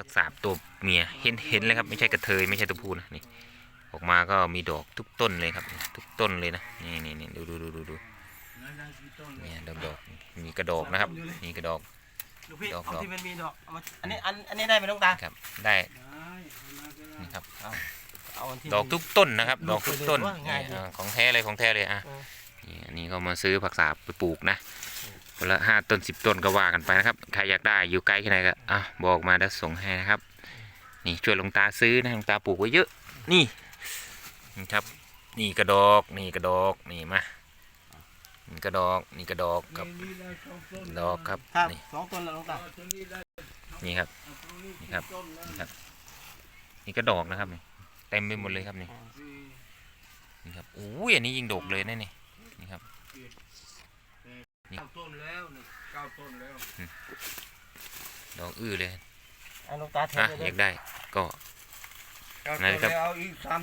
รักษาตัวเมียเห็นเห็นเลยครับ ไม่ใช่กระเทยไม่ใช่ตัวผู้นะนี่ออกมาก็มีดอกทุกต้นเลยครับทุกต้นเลยนะนี่นี่นี่ดูดูดูดูดูเนี่ยดอกดอกมีกระดอกนะครับมีกระดอกลูกพี่ดอกเอาดอกที่มันมีดอกเอามาอันนี้อันอันนี้ได้ไหมลูกตาครับได้นี่ครับเอาอันที่ ดอกทุกต้นนะครับลูดอกกทุกต้นไปเลยว่าง่ายดีนี่อ่าของแท้เลยของแท้เลยอะเออนี่อันนี้ก็มาซื้อผักสาบไปปลูกนะ คนละห้าต้นสิบต้นก็ว่ากันไปนะครับ ใครอยากได้อยู่ไกลแค่ไหนก็อะบอกมาเดี๋ยวส่งให้นะครับ นี่ช่วยหลวงตาซื้อนะหลวงตาปลูกไว้เยอะ นี่นี่ครับ นี่กระดอก นี่กระดอก นี่มา นี่กระดอก นี่กระดอกกับ ดอกครับครับ นี่สองต้นแล้วลูกตา นี่ครับ นี่ครับ นี่ครับ นี่กระดอกนะครับนี่ เต็มไปหมดเลยครับนี่ นี่ครับ โอ้ยอันนี้ยิงดกเลยนะนี่นี่ครับ เก้าต้นแล้วนี่เก้าต้นแล้วดอกอื้อเลยเอาลูกตาเทอะไปอเลยยากได้ก็ เก้าไหนต้นครับแล้วเอาอีกสาม